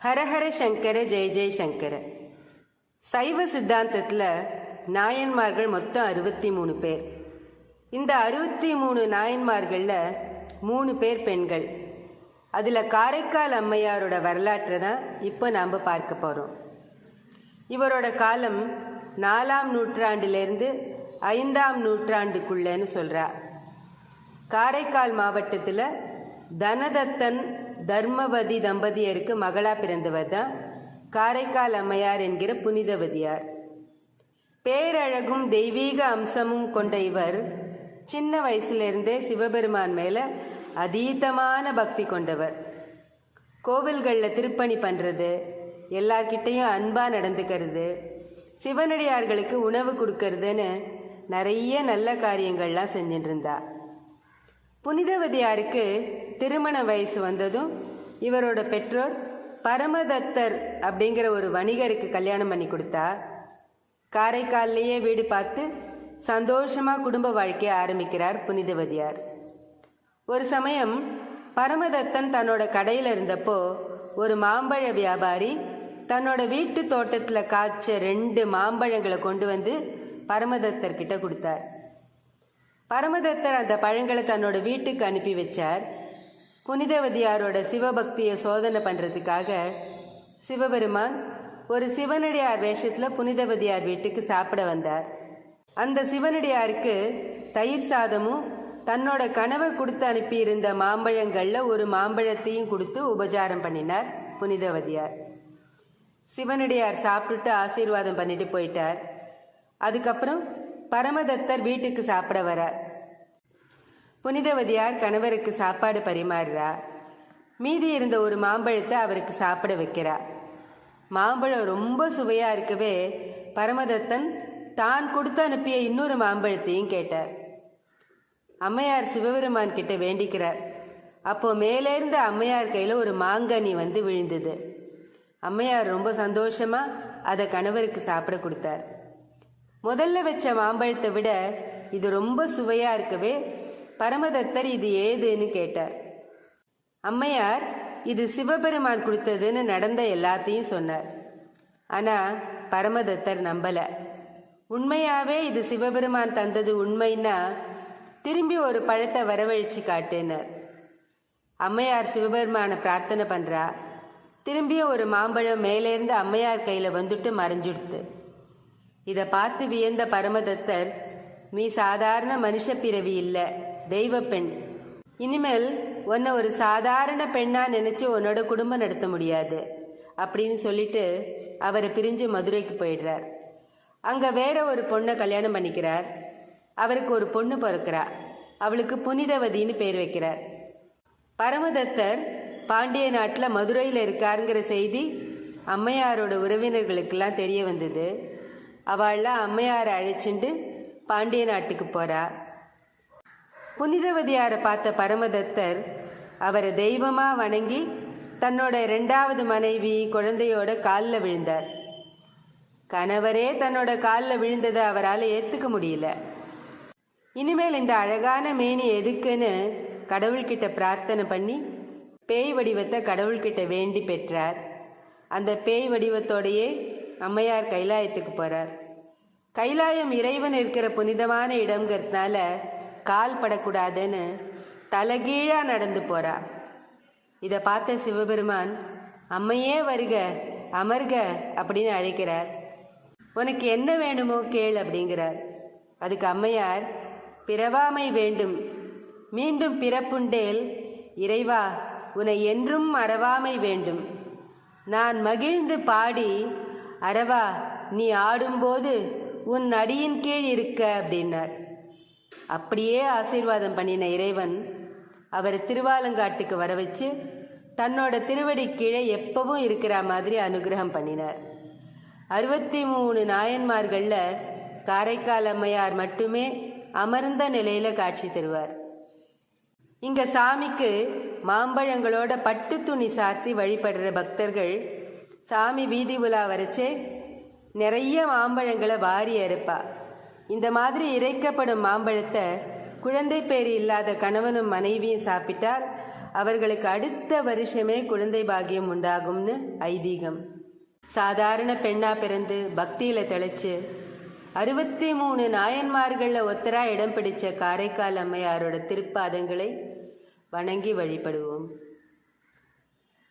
ஹரஹர சங்கர ஜெய ஜெய சங்கர. சைவ சித்தாந்தத்தில் நாயன்மார்கள் மொத்தம் அறுபத்தி மூணு பேர். இந்த அறுபத்தி மூணு நாயன்மார்களில் மூணு பேர் பெண்கள். அதில் காரைக்கால் அம்மையாரோட வரலாற்றை தான் இப்போ நாம் பார்க்க போகிறோம் இவரோட காலம் நாலாம் நூற்றாண்டிலிருந்து ஐந்தாம் நூற்றாண்டுக்குள்ளேன்னு சொல்கிறா காரைக்கால் மாவட்டத்தில் தனதத்தன் தர்மவதி தம்பதியருக்கு மகளா பிறந்தவர் தான் காரைக்கால் அம்மையார் என்கிற புனிதவதியார். பேரழகும் தெய்வீக அம்சமும் கொண்ட இவர் சின்ன வயசுலேருந்தே சிவபெருமான் மேலே அதீதமான பக்தி கொண்டவர். கோவில்களில் திருப்பணி பண்ணுறது எல்லார்கிட்டேயும் அன்பாக நடந்துக்கிறது சிவனடியார்களுக்கு உணவு கொடுக்கறதுன்னு நிறைய நல்ல காரியங்கள்லாம் செஞ்சுட்டு இருந்தா புனிதவதியாருக்கு திருமண வயசு வந்ததும் இவரோட பெற்றோர் பரமதத்தர் அப்படிங்கிற ஒரு வணிகருக்கு கல்யாணம் பண்ணி கொடுத்தா காரைக்கால்லையே வீடு பார்த்து சந்தோஷமா குடும்ப வாழ்க்கையை ஆரம்பிக்கிறார் புனிதவதியார். ஒரு சமயம் பரமதத்தன் தன்னோட கடையில் இருந்தப்போ ஒரு மாம்பழ வியாபாரி தன்னோட வீட்டு தோட்டத்தில் காய்ச்ச ரெண்டு மாம்பழங்களை கொண்டு வந்து பரமதத்தர்கிட்ட கொடுத்தார். பரமதத்தர் அந்த பழங்களை தன்னோட வீட்டுக்கு அனுப்பி வச்சார். புனிதவதியாரோட சிவபக்தியை சோதனை பண்ணுறதுக்காக சிவபெருமான் ஒரு சிவனடியார் வேஷத்தில் புனிதவதியார் வீட்டுக்கு சாப்பிட வந்தார். அந்த சிவனடியாருக்கு தயிர் சாதமும் தன்னோட கணவர் கொடுத்து அனுப்பியிருந்த மாம்பழங்களில் ஒரு மாம்பழத்தையும் கொடுத்து உபச்சாரம் பண்ணினார் புனிதவதியார். சிவனடியார் சாப்பிட்டுட்டு ஆசீர்வாதம் பண்ணிட்டு போயிட்டார். அதுக்கப்புறம் பரமதத்தர் வீட்டுக்கு சாப்பிட வரார் புனிதவதியார் கணவருக்கு சாப்பாடு பரிமாறுறா. மீதி இருந்த ஒரு மாம்பழத்தை அவருக்கு சாப்பிட வைக்கிறா. மாம்பழம் ரொம்ப சுவையா இருக்கவே பரமதத்தன் தான் கொடுத்து அனுப்பிய இன்னொரு மாம்பழத்தையும் கேட்டார். அம்மையார் சிவபெருமான் கிட்ட வேண்டிக்கிறார். அப்போ மேலேர்ந்த அம்மையார் கையில் ஒரு மாங்கனி வந்து விழுந்தது. அம்மையார் ரொம்ப சந்தோஷமா அதை கணவருக்கு சாப்பிட கொடுத்தார். முதல்ல வச்ச மாம்பழத்தை விட இது ரொம்ப சுவையா இருக்கவே பரமதத்தர் இது ஏதுன்னு கேட்டார். அம்மையார் இது சிவபெருமான் கொடுத்ததுன்னு நடந்த எல்லாத்தையும் சொன்னார். ஆனா பரமதத்தர் நம்பல. உண்மையாவே இது சிவபெருமான் தந்தது உண்மைன்னா திரும்பி ஒரு பழத்தை வரவழைச்சு காட்டுனார். அம்மையார் சிவபெருமான பிரார்த்தனை பண்றா. திரும்பியும் ஒரு மாம்பழம் மேலேருந்து அம்மையார் கையில வந்துட்டு மறைஞ்சுடுத்து. இதை பார்த்து வியந்த பரமதத்தர் நீ சாதாரண மனுஷ பிறவி இல்லை தெய்வ பெண். இனிமேல் உன்னை ஒரு சாதாரண பெண்ணா நினைச்சு உன்னோட குடும்பம் நடத்த முடியாது அப்படின்னு சொல்லிட்டு அவரை பிரிஞ்சு மதுரைக்கு போயிடுறார். அங்க வேற ஒரு பொண்ணை கல்யாணம் பண்ணிக்கிறார். அவருக்கு ஒரு பொண்ணு பிறக்கிறா. அவளுக்கு புனிதவதின்னு பேர் வைக்கிறார். பரமதத்தர் பாண்டிய நாட்டில் மதுரையில் இருக்காருங்கிற செய்தி அம்மையாரோட உறவினர்களுக்கெல்லாம் தெரிய வந்தது. அவள்லாம் அம்மையாரை அழைச்சிண்டு பாண்டிய நாட்டுக்கு போறா. புனிதவதியாரை பார்த்த பரமதத்தர் அவரை தெய்வமா வணங்கி தன்னோட ரெண்டாவது மனைவி குழந்தையோட காலில் விழுந்தார். கணவரே தன்னோட காலில் விழுந்ததை அவரால் ஏற்றுக்க முடியல. இனிமேல் இந்த அழகான மேனி எதுக்குன்னு கடவுள்கிட்ட பிரார்த்தனை பண்ணி பேய் வடிவத்தை கடவுள்கிட்ட வேண்டி பெற்றார். அந்த பேய் வடிவத்தோடையே அம்மையார் கைலாயத்துக்கு போறார். கைலாயம் இறைவன் இருக்கிற புனிதமான இடம்ங்கிறதுனால கால் படக்கூடாதுன்னு தலைகீழாக நடந்து போறா. இதை பார்த்த சிவபெருமான் அம்மையே வருக அமர்க அப்படின்னு அழைக்கிறார். உனக்கு என்ன வேணுமோ கேள் அப்படிங்கிறார். அதுக்கு அம்மையார் பிறவாமை வேண்டும். மீண்டும் பிறப்புண்டேல் இறைவா உன்னை என்றும் மறவாமை வேண்டும். நான் மகிழ்ந்து பாடி அரவா நீ ஆடும்போது உன் அடியின் கீழ் இருக்க அப்படின்னார். அப்படியே ஆசீர்வாதம் பண்ணின இறைவன் அவரை திருவாலங்காட்டுக்கு வர வச்சு தன்னோட திருவடி கீழே எப்பவும் இருக்கிற மாதிரி அனுகிரகம் பண்ணினார். அறுபத்தி மூணு நாயன்மார்களில் காரைக்கால் அம்மையார் மட்டுமே அமர்ந்த நிலையில காட்சி தருவார். இங்க சாமிக்கு மாம்பழங்களோட பட்டு துணி சாத்தி வழிபடுற பக்தர்கள் சாமி வீதி உலா வரைச்சே நிறைய மாம்பழங்களை வாரி அறுப்பா. இந்த மாதிரி இறைக்கப்படும் மாம்பழத்தை குழந்தை பேர் இல்லாத கணவனும் மனைவியும் சாப்பிட்டால் அவர்களுக்கு அடுத்த வருஷமே குழந்தை பாக்கியம் உண்டாகும்னு ஐதீகம். சாதாரண பெண்ணா பிறந்து பக்தியில தெளிச்சு அறுபத்தி மூணு நாயன்மார்களில் ஒத்தரா இடம் பிடிச்ச காரைக்கால் அம்மையாரோட திருப்பாதங்களை வணங்கி வழிபடுவோம்.